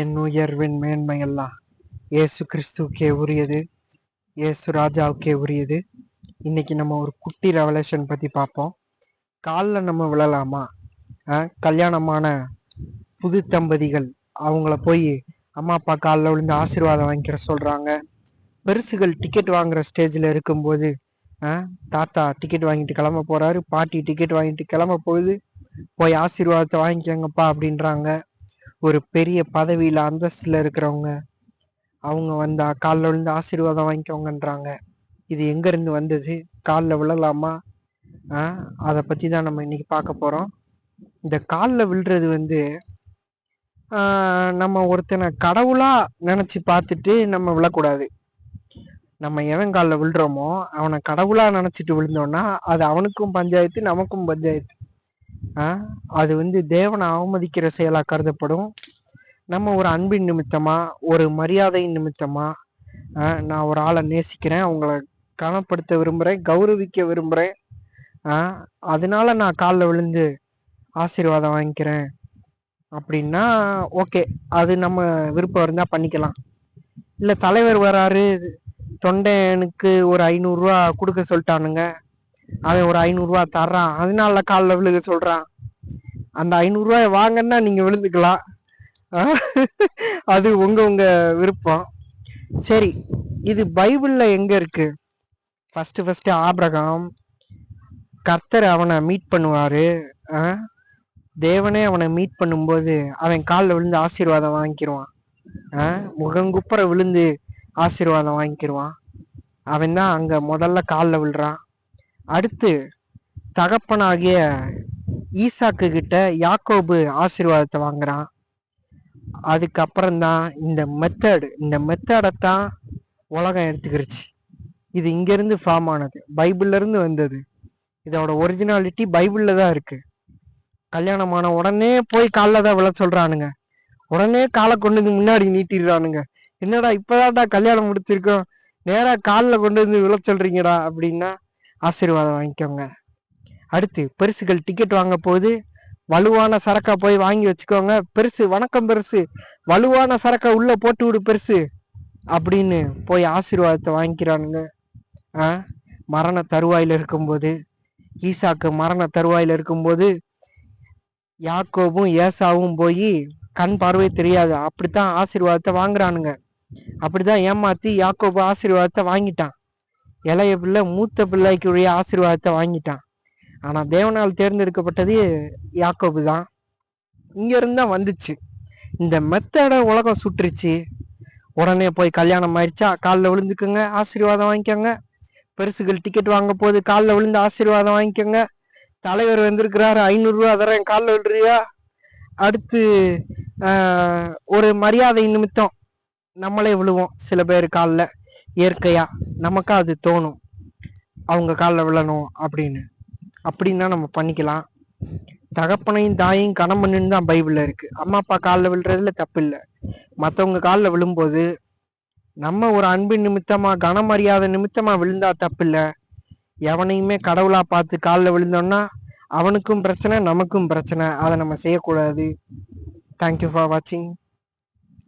என் உயர்வின் மேன்மையெல்லாம் இயேசு கிறிஸ்துவுக்கே உரியது. இயேசு ராஜாவுக்கே உரியது. இன்னைக்கு நம்ம ஒரு குட்டி ரெவலேஷன் பற்றி பார்ப்போம். காலில் நம்ம விழலாமா? கல்யாணமான புது தம்பதிகள் அவங்கள போய் அம்மா அப்பா காலில் விழுந்து ஆசீர்வாதம் வாங்கிக்கிற சொல்கிறாங்க பெருசுகள் டிக்கெட் வாங்குற ஸ்டேஜில் இருக்கும்போது தாத்தா டிக்கெட் வாங்கிட்டு கிளம்ப போகிறாரு பாட்டி டிக்கெட் வாங்கிட்டு கிளம்ப போகுது. போய் ஆசீர்வாதத்தை வாங்கிக்கோங்கப்பா அப்படின்றாங்க. ஒரு பெரிய பதவியில் அந்தஸ்தில் இருக்கிறவங்க அவங்க வந்தா காலில் விழுந்து ஆசீர்வாதம் வாங்கிக்கோங்கன்றாங்க. இது எங்கேருந்து வந்தது? காலில் விழலாமா? அதை பற்றி தான் நம்ம இன்றைக்கி பார்க்க போகிறோம் இந்த காலில் விழுறது வந்து நம்ம ஒருத்தனை கடவுளாக நினச்சி பார்த்துட்டு நம்ம விழக்கூடாது. நம்ம எவன் காலில் விழுறோமோ அவனை கடவுளாக நினச்சிட்டு விழுந்தோன்னா அது அவனுக்கும் பஞ்சாயத்து நமக்கும் பஞ்சாயத்து. அது வந்து தேவனை அவமதிக்கிற செயலாக கருதப்படும். நம்ம ஒரு அன்பின் நிமித்தமா ஒரு மரியாதையின் நிமித்தமா நான் ஒரு ஆளை நேசிக்கிறேன் அவங்கள கனப்படுத்த விரும்புகிறேன் கௌரவிக்க விரும்புகிறேன் அதனால நான் காலில் விழுந்து ஆசீர்வாதம் வாங்கிக்கிறேன் அப்படின்னா ஓகே அது நம்ம விருப்பம் இருந்தால் பண்ணிக்கலாம். இல்லை தலைவர் வராரு தொண்டனுக்கு ஒரு ஐநூறுரூவா கொடுக்க சொல்லிட்டானுங்க அவன் ஒரு ஐநூறுரூவா தர்றான். அதனால காலில் விழுக சொல்கிறான் அந்த ஐநூறுரூவாயை வாங்கன்னா நீங்கள் விழுந்துக்கலாம். ஆ? அது உங்கள் உங்கள் விருப்பம். சரி இது பைபிளில் எங்கே இருக்குது ஃபஸ்ட்டு ஃபஸ்ட்டு ஆபிரகாம். கர்த்தர் அவனை மீட் பண்ணுவார். ஆ? தேவனே அவனை மீட் பண்ணும்போது அவன் காலில் விழுந்து ஆசீர்வாதம் வாங்கிக்கிடுவான் ஆ? முகங்குப்புற விழுந்து ஆசீர்வாதம் வாங்கிக்கிடுவான் அவன் தான் அங்கே முதல்ல காலில் விழுறான். அடுத்து தகப்பனாகிய ஈசாக்கு கிட்ட யாக்கோபு ஆசீர்வாதத்தை வாங்குறான். அதுக்கப்புறம் தான் இந்த மெத்தட் இந்த மெத்தடை தான் உலகம் எடுத்துக்கிருச்சு. இது இங்கேருந்து ஃபார்ம் ஆனது. பைபிள்ல இருந்து வந்தது. இதோட ஒரிஜினாலிட்டி பைபிளில் தான் இருக்குது கல்யாணமான உடனே போய் காலில் தான் விழ சொல்கிறானுங்க உடனே காலை கொண்டு வந்து முன்னாடி நீட்டிடுறானுங்க. என்னடா இப்போதான்டா கல்யாணம் முடிச்சிருக்கோம். நேராக காலில் கொண்டு வந்து விழ சொல்கிறீங்கடா அப்படின்னா ஆசீர்வாதம் வாங்கிக்கோங்க. அடுத்து பெருசுகள் டிக்கெட் வாங்க போது வலுவான சரக்கா போய் வாங்கி வச்சுக்கோங்க. பெருசு வணக்கம் பெருசு. வலுவான சரக்கா உள்ள போட்டு விடு பெருசு. அப்படின்னு போய் ஆசீர்வாதத்தை வாங்கிக்கிறானுங்க. ஆ? மரண தருவாயில் இருக்கும்போது ஈசாக்கு மரண தருவாயில் இருக்கும்போது யாக்கோபும் ஏசாவும் போய் கண் பார்வை தெரியாது. அப்படித்தான் ஆசீர்வாதத்தை வாங்குறானுங்க. அப்படிதான் ஏமாத்தி யாக்கோபு ஆசீர்வாதத்தை வாங்கிட்டான். இளைய பிள்ளை மூத்த பிள்ளைக்குரிய ஆசீர்வாதத்தை வாங்கிட்டான். ஆனால் தேவனால் தேர்ந்தெடுக்கப்பட்டது யாக்கோபு தான். இங்கேருந்து தான் வந்துச்சு. இந்த மெத்தடை உலகம் சுற்றுச்சு. உடனே போய் கல்யாணம் ஆயிடுச்சா? காலில் விழுந்துக்குங்க ஆசீர்வாதம் வாங்கிக்கோங்க. பெருசுகள் டிக்கெட் வாங்க போது காலில் விழுந்து ஆசீர்வாதம் வாங்கிக்கோங்க. தலைவர் வந்திருக்கிறாரு ஐநூறுரூவா தரேன் காலில் விழுறியா? அடுத்து ஒரு மரியாதை நிமித்தம் நம்மளே விழுவோம் சில பேர் காலில். இயற்கையா நமக்கு அது தோணும். அவங்க காலில் விழணும் அப்படின்னு. அப்படின்னா நம்ம பண்ணிக்கலாம். தகப்பனையும் தாயையும் கணம் தான் பைபிளில் இருக்கு. அம்மா அப்பா காலில் விழுறதுல தப்பு இல்லை மற்றவங்க காலில் விழும்போது நம்ம ஒரு அன்பின் நிமித்தமா கனமரியாதை நிமித்தமா விழுந்தா தப்பு இல்லை எவனையுமே கடவுளா பார்த்து காலில் விழுந்தோம்னா அவனுக்கும் பிரச்சனை நமக்கும் பிரச்சனை. அதை நம்ம செய்யக்கூடாது. தேங்க்யூ ஃபார் வாட்சிங்